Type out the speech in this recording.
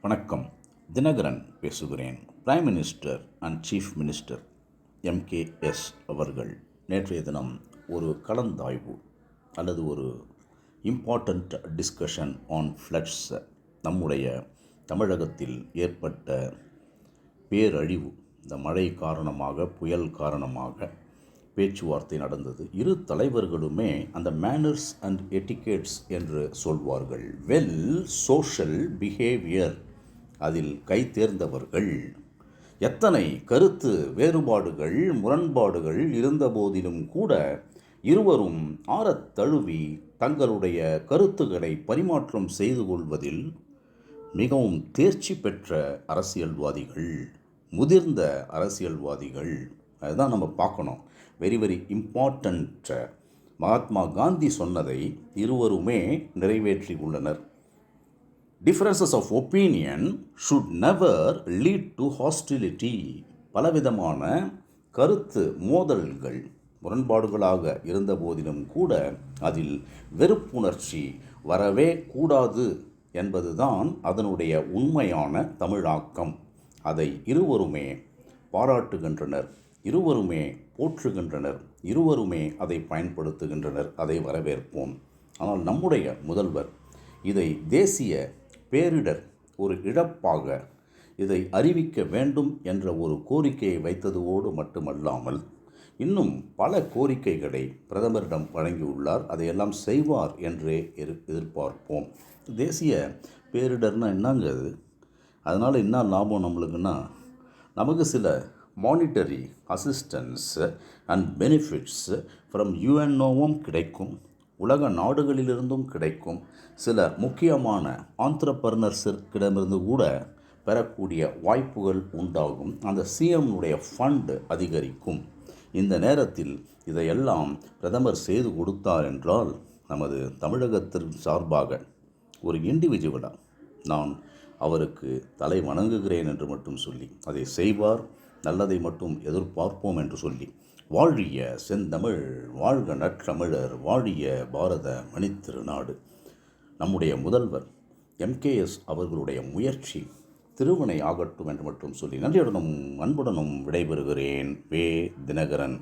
வணக்கம். தினகரன் பேசுகிறேன். Prime minister and chief minister M K S அவர்கள் நேற்றைய தினம் ஒரு கலந்தாய்வு அல்லது ஒரு இம்பார்ட்டண்ட் டிஸ்கஷன் ஆன் ஃப்ளட்ஸ் நம்முடைய தமிழகத்தில் ஏற்பட்ட பேரழிவு இந்த மழை காரணமாக புயல் காரணமாக பேச்சுவார்த்தை நடந்தது. இரு தலைவர்களுமே அந்த மேனர்ஸ் அண்ட் எட்டிகேட்ஸ் என்று சொல்வார்கள். வெல் சோஷல் பிஹேவியர் அதில் கை தேர்ந்தவர்கள் எத்தனை கருத்து வேறுபாடுகள் முரண்பாடுகள் இருந்தபோதிலும் கூட இருவரும் ஆறத் தழுவி தங்களுடைய கருத்துக்களை பரிமாற்றம் செய்து கொள்வதில் மிகவும் தேர்ச்சி பெற்ற அரசியல்வாதிகள் முதிர்ந்த அரசியல்வாதிகள். அதுதான் நம்ம பார்க்கணும். Very very important Mahatma Gandhi சொன்னதை இருவருமே நிறைவேற்றி உள்ளனர் differences of opinion should never lead to hostility பலவிதமான கருத்து மோதல்கள் முரண்பாடுகளாக இருந்த போதிலும் கூட அதில் வெறுப்புணர்ச்சி வரவே கூடாது என்பதுதான் அதனுடைய உண்மையான தமிழாக்கம். அதை இருவருமே பாராட்டுகின்றனர் இருவருமே போற்றுகின்றனர் இருவருமே அதை பயன்படுத்துகின்றனர். அதை வரவேற்போம். ஆனால் நம்முடைய முதல்வர் இதை தேசிய பேரிடர் ஒரு இழப்பாக இதை அறிவிக்க வேண்டும் என்ற ஒரு கோரிக்கையை வைத்ததோடு மட்டுமல்லாமல் இன்னும் பல கோரிக்கைகளை பிரதமரிடம் வழங்கியுள்ளார். அதையெல்லாம் செய்வார் என்றே எதிர் எதிர்பார்ப்போம். தேசிய பேரிடர்னால் என்னங்க அது? அதனால் என்ன லாபம் நம்மளுக்குன்னா நமக்கு சில monetary assistance and benefits from யுஎன்ஓவும் கிடைக்கும். உலக நாடுகளிலிருந்தும் கிடைக்கும் சில முக்கியமான ஆந்திரப்பர்னர்ஸிடமிருந்து கூட பெறக்கூடிய வாய்ப்புகள் உண்டாகும். அந்த சிஎம்னுடைய ஃபண்டு அதிகரிக்கும். இந்த நேரத்தில் இதையெல்லாம் பிரதமர் செய்து கொடுத்தார் என்றால் நமது தமிழகத்தின் சார்பாக ஒரு இண்டிவிஜுவலாக நான் அவருக்கு தலை வணங்குகிறேன் என்று மட்டும் சொல்லி அதை செய்வார். நல்லதை மட்டும் எதிர்பார்ப்போம் என்று சொல்லி வாழிய செந்தமிழ் வாழ்க நற்றமிழர் வாழிய பாரத மணித்திருநாடு நம்முடைய முதல்வர் எம்கேஎஸ் அவர்களுடைய முயற்சி திருவினை ஆகட்டும் என்று மட்டும் சொல்லி நன்றியுடனும் அன்புடனும் விடைபெறுகிறேன். வே. தினகரன்.